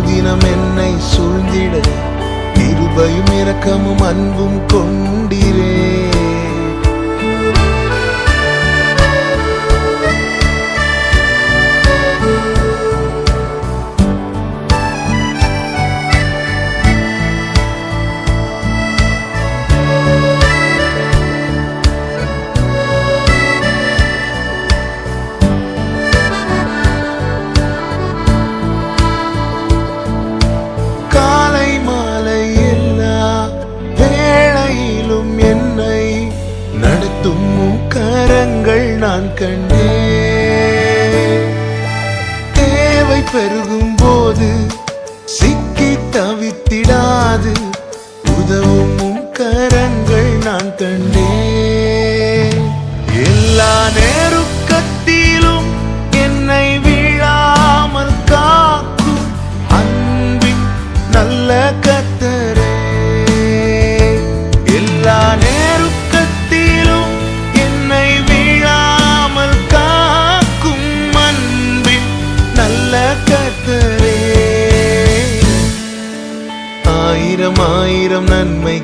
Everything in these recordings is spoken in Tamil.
அனுதினம் என்னை சூழ்ந்திட. கிருபையும் இரக்கமும் அன்பும் கொண்டிரே. கரங்கள் நான் கண்டேன். தேவை பெருகும் போது சிக்கி தவித்திடாது. உதவும் கரங்கள் நான் கண்டேன். எல்லா நேரம்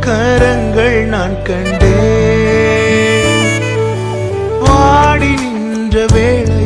கரங்கள் நான் கண்டேன். வாடி நின்ற வேளை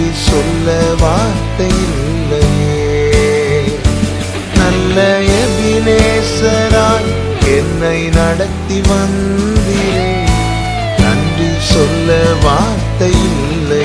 நன்றி சொல்ல வார்த்தை இல்லையே நல்ல எபினேசராய் என்னை நடத்தி வந்தீரே. நன்றி சொல்ல வார்த்தை இல்லை